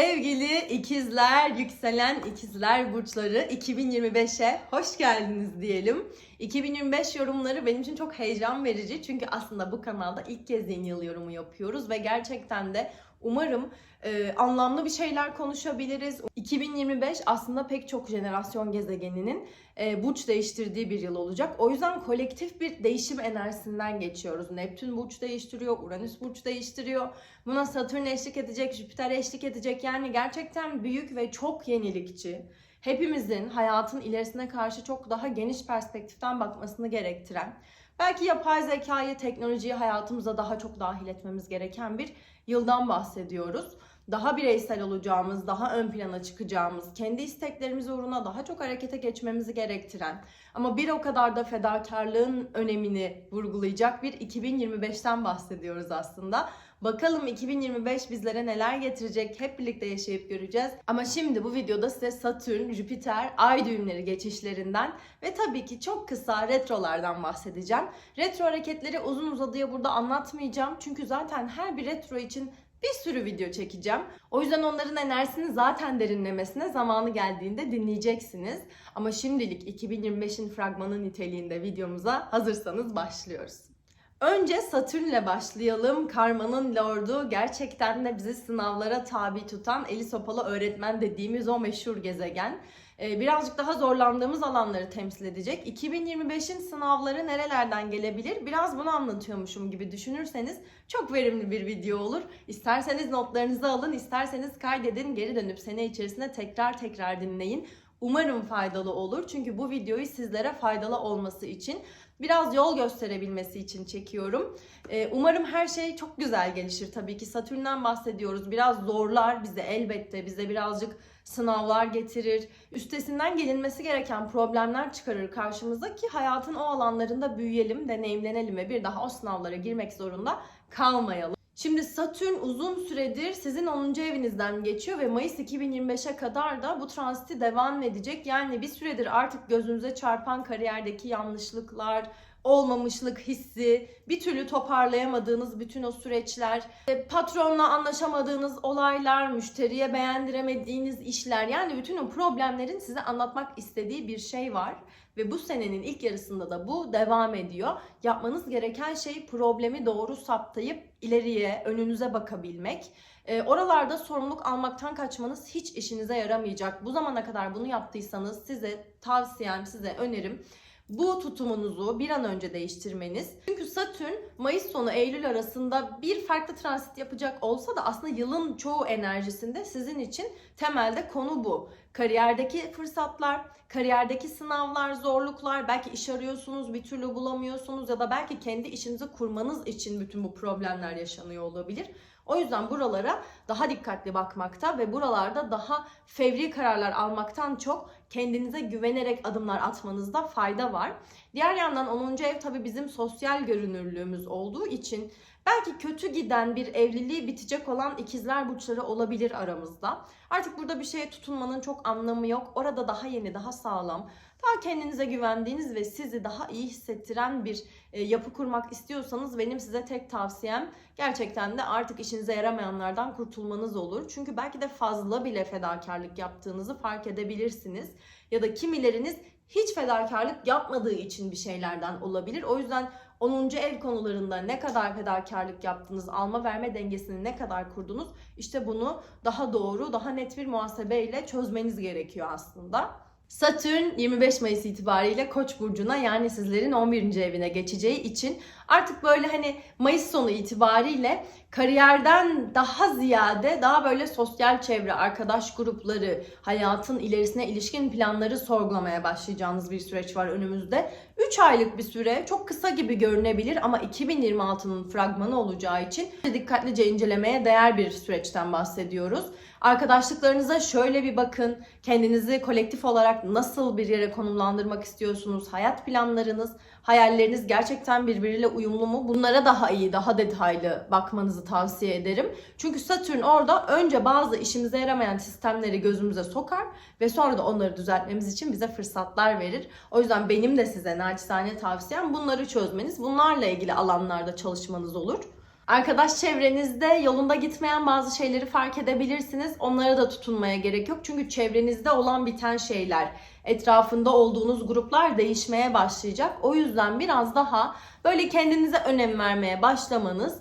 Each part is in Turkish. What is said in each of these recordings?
Sevgili ikizler, yükselen ikizler burçları 2025'e hoş geldiniz diyelim. 2025 yorumları benim için çok heyecan verici çünkü aslında bu kanalda ilk kez yeni yıl yorumu yapıyoruz ve gerçekten de umarım e, anlamlı bir şeyler konuşabiliriz. 2025 aslında pek çok jenerasyon gezegeninin e, burç değiştirdiği bir yıl olacak. O yüzden kolektif bir değişim enerjisinden geçiyoruz. Neptün burç değiştiriyor, Uranüs burç değiştiriyor. Buna Satürn eşlik edecek, Jüpiter eşlik edecek. Yani gerçekten büyük ve çok yenilikçi. Hepimizin hayatın ilerisine karşı çok daha geniş perspektiften bakmasını gerektiren, belki yapay zekayı, teknolojiyi hayatımıza daha çok dahil etmemiz gereken bir yıldan bahsediyoruz. Daha bireysel olacağımız, daha ön plana çıkacağımız, kendi isteklerimiz uğruna daha çok harekete geçmemizi gerektiren ama bir o kadar da fedakarlığın önemini vurgulayacak bir 2025'ten bahsediyoruz aslında. Bakalım 2025 bizlere neler getirecek hep birlikte yaşayıp göreceğiz. Ama şimdi bu videoda size Satürn, Jüpiter, Ay düğümleri geçişlerinden ve tabii ki çok kısa retrolardan bahsedeceğim. Retro hareketleri uzun uzadıya burada anlatmayacağım. Çünkü zaten her bir retro için bir sürü video çekeceğim. O yüzden onların enerjisini zaten derinlemesine zamanı geldiğinde dinleyeceksiniz. Ama şimdilik 2025'in fragmanı niteliğinde videomuza hazırsanız başlıyoruz. Önce Satürn'le başlayalım. Karmanın lordu gerçekten de bizi sınavlara tabi tutan eli sopalı öğretmen dediğimiz o meşhur gezegen. Ee, birazcık daha zorlandığımız alanları temsil edecek. 2025'in sınavları nerelerden gelebilir? Biraz bunu anlatıyormuşum gibi düşünürseniz çok verimli bir video olur. İsterseniz notlarınızı alın, isterseniz kaydedin, geri dönüp sene içerisinde tekrar tekrar dinleyin. Umarım faydalı olur. Çünkü bu videoyu sizlere faydalı olması için biraz yol gösterebilmesi için çekiyorum. Ee, umarım her şey çok güzel gelişir tabii ki. Satürn'den bahsediyoruz. Biraz zorlar bize elbette. Bize birazcık sınavlar getirir. Üstesinden gelinmesi gereken problemler çıkarır karşımıza ki hayatın o alanlarında büyüyelim, deneyimlenelim ve bir daha o sınavlara girmek zorunda kalmayalım. Şimdi Satürn uzun süredir sizin 10. evinizden geçiyor ve Mayıs 2025'e kadar da bu transiti devam edecek. Yani bir süredir artık gözünüze çarpan kariyerdeki yanlışlıklar, olmamışlık hissi, bir türlü toparlayamadığınız bütün o süreçler, e, patronla anlaşamadığınız olaylar, müşteriye beğendiremediğiniz işler yani bütün o problemlerin size anlatmak istediği bir şey var. Ve bu senenin ilk yarısında da bu devam ediyor. Yapmanız gereken şey problemi doğru saptayıp ileriye, önünüze bakabilmek. E, oralarda sorumluluk almaktan kaçmanız hiç işinize yaramayacak. Bu zamana kadar bunu yaptıysanız size tavsiyem, size önerim bu tutumunuzu bir an önce değiştirmeniz. Çünkü Satürn Mayıs sonu Eylül arasında bir farklı transit yapacak olsa da aslında yılın çoğu enerjisinde sizin için temelde konu bu. Kariyerdeki fırsatlar, kariyerdeki sınavlar, zorluklar, belki iş arıyorsunuz bir türlü bulamıyorsunuz ya da belki kendi işinizi kurmanız için bütün bu problemler yaşanıyor olabilir. O yüzden buralara daha dikkatli bakmakta ve buralarda daha fevri kararlar almaktan çok kendinize güvenerek adımlar atmanızda fayda var. Diğer yandan 10. ev tabii bizim sosyal görünürlüğümüz olduğu için belki kötü giden bir evliliği bitecek olan ikizler burçları olabilir aramızda. Artık burada bir şeye tutunmanın çok anlamı yok. Orada daha yeni, daha sağlam, daha kendinize güvendiğiniz ve sizi daha iyi hissettiren bir e, yapı kurmak istiyorsanız benim size tek tavsiyem gerçekten de artık işinize yaramayanlardan kurtulmanız olur. Çünkü belki de fazla bile fedakarlık yaptığınızı fark edebilirsiniz. Ya da kimileriniz hiç fedakarlık yapmadığı için bir şeylerden olabilir. O yüzden 10. ev konularında ne kadar fedakarlık yaptınız, alma verme dengesini ne kadar kurdunuz işte bunu daha doğru, daha net bir muhasebeyle çözmeniz gerekiyor aslında. Satürn 25 Mayıs itibariyle Koç burcuna yani sizlerin 11. evine geçeceği için artık böyle hani Mayıs sonu itibariyle kariyerden daha ziyade daha böyle sosyal çevre, arkadaş grupları, hayatın ilerisine ilişkin planları sorgulamaya başlayacağınız bir süreç var önümüzde. 3 aylık bir süre çok kısa gibi görünebilir ama 2026'nın fragmanı olacağı için dikkatlice incelemeye değer bir süreçten bahsediyoruz. Arkadaşlıklarınıza şöyle bir bakın. Kendinizi kolektif olarak nasıl bir yere konumlandırmak istiyorsunuz? Hayat planlarınız, hayalleriniz gerçekten birbiriyle uyumlu mu? Bunlara daha iyi, daha detaylı bakmanızı tavsiye ederim. Çünkü Satürn orada önce bazı işimize yaramayan sistemleri gözümüze sokar ve sonra da onları düzeltmemiz için bize fırsatlar verir. O yüzden benim de size naçizane tavsiyem bunları çözmeniz, bunlarla ilgili alanlarda çalışmanız olur. Arkadaş çevrenizde yolunda gitmeyen bazı şeyleri fark edebilirsiniz. Onlara da tutunmaya gerek yok. Çünkü çevrenizde olan biten şeyler, etrafında olduğunuz gruplar değişmeye başlayacak. O yüzden biraz daha böyle kendinize önem vermeye başlamanız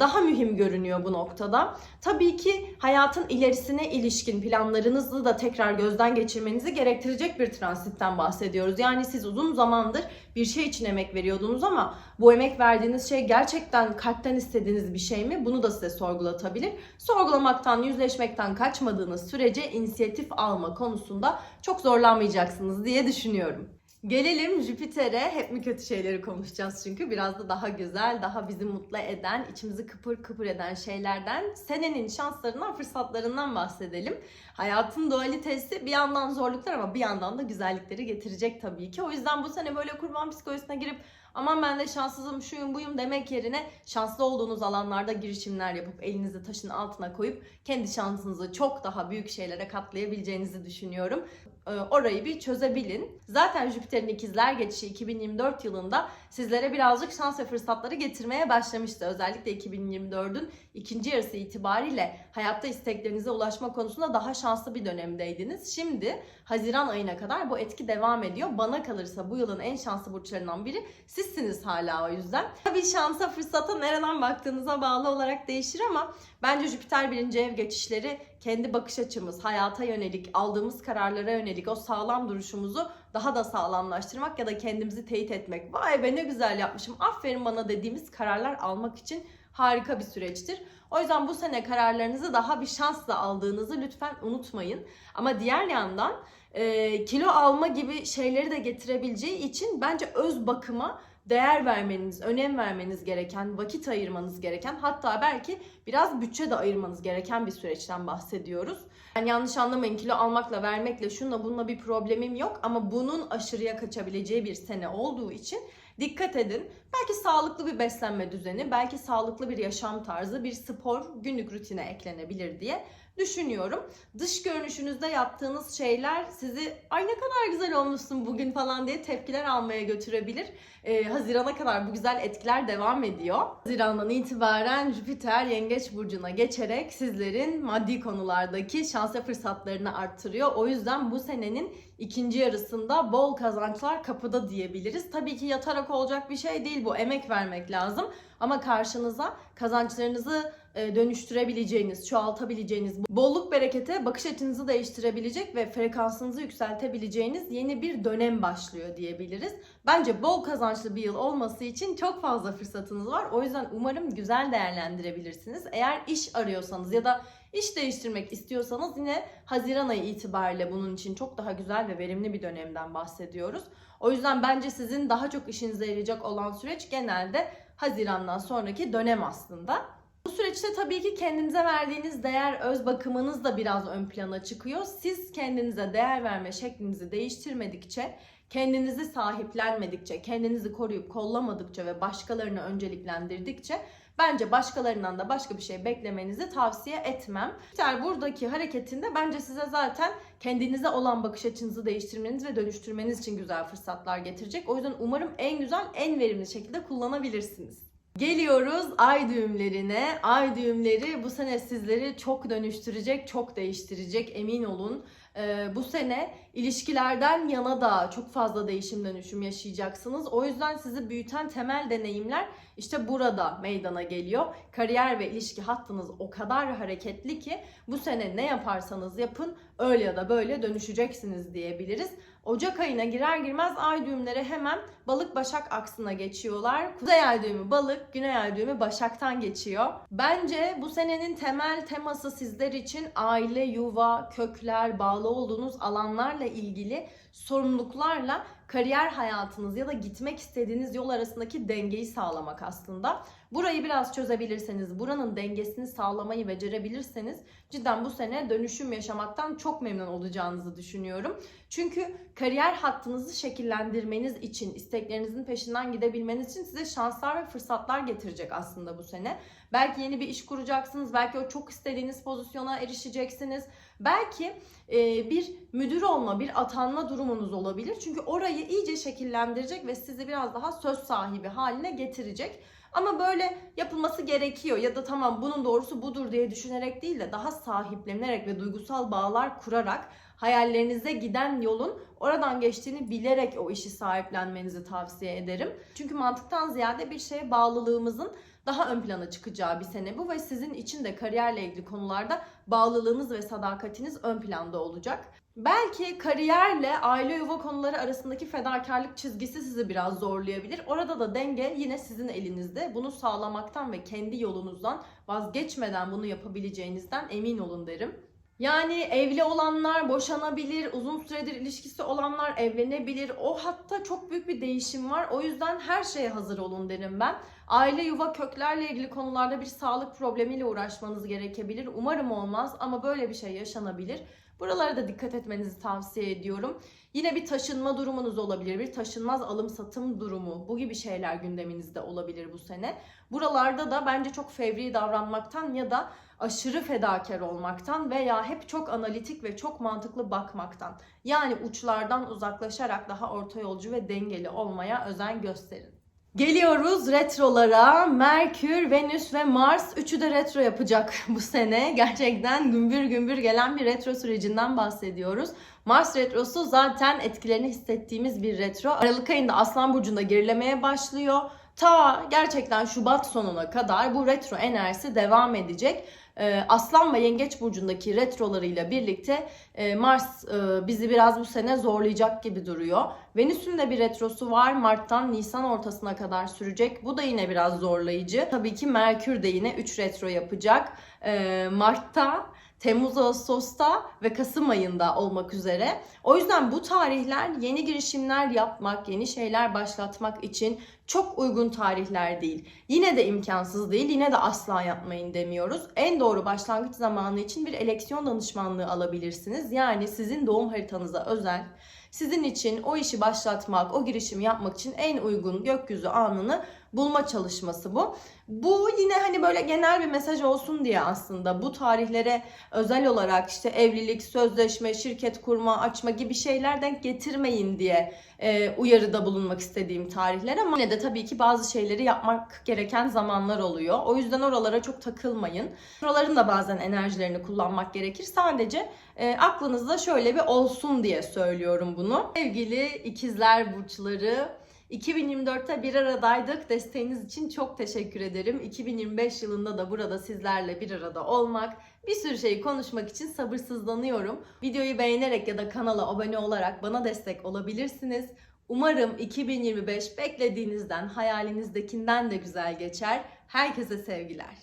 daha mühim görünüyor bu noktada. Tabii ki hayatın ilerisine ilişkin planlarınızı da tekrar gözden geçirmenizi gerektirecek bir transitten bahsediyoruz. Yani siz uzun zamandır bir şey için emek veriyordunuz ama bu emek verdiğiniz şey gerçekten kalpten istediğiniz bir şey mi? Bunu da size sorgulatabilir. Sorgulamaktan, yüzleşmekten kaçmadığınız sürece inisiyatif alma konusunda çok zorlanmayacaksınız diye düşünüyorum. Gelelim Jüpiter'e. Hep mi kötü şeyleri konuşacağız çünkü biraz da daha güzel, daha bizi mutlu eden, içimizi kıpır kıpır eden şeylerden, senenin şanslarından, fırsatlarından bahsedelim. Hayatın dualitesi bir yandan zorluklar ama bir yandan da güzellikleri getirecek tabii ki. O yüzden bu sene böyle kurban psikolojisine girip aman ben de şanssızım, şuyum buyum demek yerine şanslı olduğunuz alanlarda girişimler yapıp elinizi taşın altına koyup kendi şansınızı çok daha büyük şeylere katlayabileceğinizi düşünüyorum. Ee, Orayı bir çözebilin. Zaten Jüpiter'in ikizler geçişi 2024 yılında sizlere birazcık şans ve fırsatları getirmeye başlamıştı. Özellikle 2024'ün ikinci yarısı itibariyle hayatta isteklerinize ulaşma konusunda daha şanslı bir dönemdeydiniz. Şimdi Haziran ayına kadar bu etki devam ediyor. Bana kalırsa bu yılın en şanslı burçlarından biri sizsiniz hala o yüzden. Tabii şansa fırsata nereden baktığınıza bağlı olarak değişir ama bence Jüpiter birinci ev geçişleri kendi bakış açımız, hayata yönelik, aldığımız kararlara yönelik o sağlam duruşumuzu daha da sağlamlaştırmak ya da kendimizi teyit etmek. Vay be ne güzel yapmışım, aferin bana dediğimiz kararlar almak için harika bir süreçtir. O yüzden bu sene kararlarınızı daha bir şansla aldığınızı lütfen unutmayın. Ama diğer yandan e, kilo alma gibi şeyleri de getirebileceği için bence öz bakıma değer vermeniz, önem vermeniz gereken, vakit ayırmanız gereken hatta belki biraz bütçe de ayırmanız gereken bir süreçten bahsediyoruz. Yani yanlış anlamayın kilo almakla vermekle şunla bununla bir problemim yok ama bunun aşırıya kaçabileceği bir sene olduğu için dikkat edin. Belki sağlıklı bir beslenme düzeni, belki sağlıklı bir yaşam tarzı, bir spor günlük rutine eklenebilir diye düşünüyorum. Dış görünüşünüzde yaptığınız şeyler sizi ay ne kadar güzel olmuşsun bugün falan diye tepkiler almaya götürebilir. Ee, Haziran'a kadar bu güzel etkiler devam ediyor. Haziran'dan itibaren Jüpiter Yengeç Burcu'na geçerek sizlerin maddi konulardaki şans ve fırsatlarını arttırıyor. O yüzden bu senenin ikinci yarısında bol kazançlar kapıda diyebiliriz. Tabii ki yatarak olacak bir şey değil bu. Emek vermek lazım. Ama karşınıza kazançlarınızı e, dönüştürebileceğiniz, çoğaltabileceğiniz, bolluk berekete bakış açınızı değiştirebilecek ve frekansınızı yükseltebileceğiniz yeni bir dönem başlıyor diyebiliriz. Bence bol kazançlı bir yıl olması için çok fazla fırsatınız var. O yüzden umarım güzel değerlendirebilirsiniz. Eğer iş arıyorsanız ya da iş değiştirmek istiyorsanız yine Haziran ayı itibariyle bunun için çok daha güzel ve verimli bir dönemden bahsediyoruz. O yüzden bence sizin daha çok işinize yarayacak olan süreç genelde Haziran'dan sonraki dönem aslında. Bu süreçte tabii ki kendinize verdiğiniz değer, öz bakımınız da biraz ön plana çıkıyor. Siz kendinize değer verme şeklinizi değiştirmedikçe, kendinizi sahiplenmedikçe, kendinizi koruyup kollamadıkça ve başkalarını önceliklendirdikçe bence başkalarından da başka bir şey beklemenizi tavsiye etmem. Jüpiter buradaki hareketinde bence size zaten kendinize olan bakış açınızı değiştirmeniz ve dönüştürmeniz için güzel fırsatlar getirecek. O yüzden umarım en güzel, en verimli şekilde kullanabilirsiniz. Geliyoruz ay düğümlerine. Ay düğümleri bu sene sizleri çok dönüştürecek, çok değiştirecek emin olun. Ee, bu sene ilişkilerden yana da çok fazla değişim dönüşüm yaşayacaksınız. O yüzden sizi büyüten temel deneyimler işte burada meydana geliyor. Kariyer ve ilişki hattınız o kadar hareketli ki bu sene ne yaparsanız yapın öyle ya da böyle dönüşeceksiniz diyebiliriz. Ocak ayına girer girmez ay düğümleri hemen balık başak aksına geçiyorlar. Kuzey ay düğümü balık, güney ay düğümü başaktan geçiyor. Bence bu senenin temel teması sizler için aile, yuva, kökler, bağlı olduğunuz alanlarla ilgili sorumluluklarla kariyer hayatınız ya da gitmek istediğiniz yol arasındaki dengeyi sağlamak aslında. Burayı biraz çözebilirseniz, buranın dengesini sağlamayı becerebilirseniz cidden bu sene dönüşüm yaşamaktan çok memnun olacağınızı düşünüyorum. Çünkü kariyer hattınızı şekillendirmeniz için, isteklerinizin peşinden gidebilmeniz için size şanslar ve fırsatlar getirecek aslında bu sene. Belki yeni bir iş kuracaksınız, belki o çok istediğiniz pozisyona erişeceksiniz. Belki e, bir müdür olma, bir atanma durumunuz olabilir. Çünkü orayı iyice şekillendirecek ve sizi biraz daha söz sahibi haline getirecek. Ama böyle yapılması gerekiyor ya da tamam bunun doğrusu budur diye düşünerek değil de daha sahiplenerek ve duygusal bağlar kurarak hayallerinize giden yolun oradan geçtiğini bilerek o işi sahiplenmenizi tavsiye ederim. Çünkü mantıktan ziyade bir şeye bağlılığımızın daha ön plana çıkacağı bir sene bu ve sizin için de kariyerle ilgili konularda bağlılığınız ve sadakatiniz ön planda olacak. Belki kariyerle aile yuva konuları arasındaki fedakarlık çizgisi sizi biraz zorlayabilir. Orada da denge yine sizin elinizde. Bunu sağlamaktan ve kendi yolunuzdan vazgeçmeden bunu yapabileceğinizden emin olun derim. Yani evli olanlar boşanabilir, uzun süredir ilişkisi olanlar evlenebilir. O hatta çok büyük bir değişim var. O yüzden her şeye hazır olun derim ben. Aile yuva köklerle ilgili konularda bir sağlık problemiyle uğraşmanız gerekebilir. Umarım olmaz ama böyle bir şey yaşanabilir. Buralara da dikkat etmenizi tavsiye ediyorum. Yine bir taşınma durumunuz olabilir. Bir taşınmaz alım satım durumu. Bu gibi şeyler gündeminizde olabilir bu sene. Buralarda da bence çok fevri davranmaktan ya da aşırı fedakar olmaktan veya hep çok analitik ve çok mantıklı bakmaktan. Yani uçlardan uzaklaşarak daha orta yolcu ve dengeli olmaya özen gösterin. Geliyoruz retrolara. Merkür, Venüs ve Mars üçü de retro yapacak bu sene. Gerçekten gümbür gümbür gelen bir retro sürecinden bahsediyoruz. Mars retrosu zaten etkilerini hissettiğimiz bir retro. Aralık ayında Aslan Burcu'nda gerilemeye başlıyor. Ta gerçekten Şubat sonuna kadar bu retro enerjisi devam edecek. Ee, Aslan ve Yengeç burcundaki retrolarıyla birlikte e, Mars e, bizi biraz bu sene zorlayacak gibi duruyor. Venüs'ün de bir retrosu var. Mart'tan Nisan ortasına kadar sürecek. Bu da yine biraz zorlayıcı. Tabii ki Merkür de yine 3 retro yapacak. Ee, Mart'ta Temmuz, Ağustos'ta ve Kasım ayında olmak üzere. O yüzden bu tarihler yeni girişimler yapmak, yeni şeyler başlatmak için çok uygun tarihler değil. Yine de imkansız değil, yine de asla yapmayın demiyoruz. En doğru başlangıç zamanı için bir eleksiyon danışmanlığı alabilirsiniz. Yani sizin doğum haritanıza özel, sizin için o işi başlatmak, o girişimi yapmak için en uygun gökyüzü anını bulma çalışması bu. Bu yine hani böyle genel bir mesaj olsun diye aslında bu tarihlere özel olarak işte evlilik, sözleşme, şirket kurma, açma gibi şeyler denk getirmeyin diye e, uyarıda bulunmak istediğim tarihler ama yine de tabii ki bazı şeyleri yapmak gereken zamanlar oluyor. O yüzden oralara çok takılmayın. Oraların da bazen enerjilerini kullanmak gerekir. Sadece e, aklınızda şöyle bir olsun diye söylüyorum bunu. Sevgili ikizler burçları 2024'te bir aradaydık. Desteğiniz için çok teşekkür ederim. 2025 yılında da burada sizlerle bir arada olmak, bir sürü şeyi konuşmak için sabırsızlanıyorum. Videoyu beğenerek ya da kanala abone olarak bana destek olabilirsiniz. Umarım 2025 beklediğinizden, hayalinizdekinden de güzel geçer. Herkese sevgiler.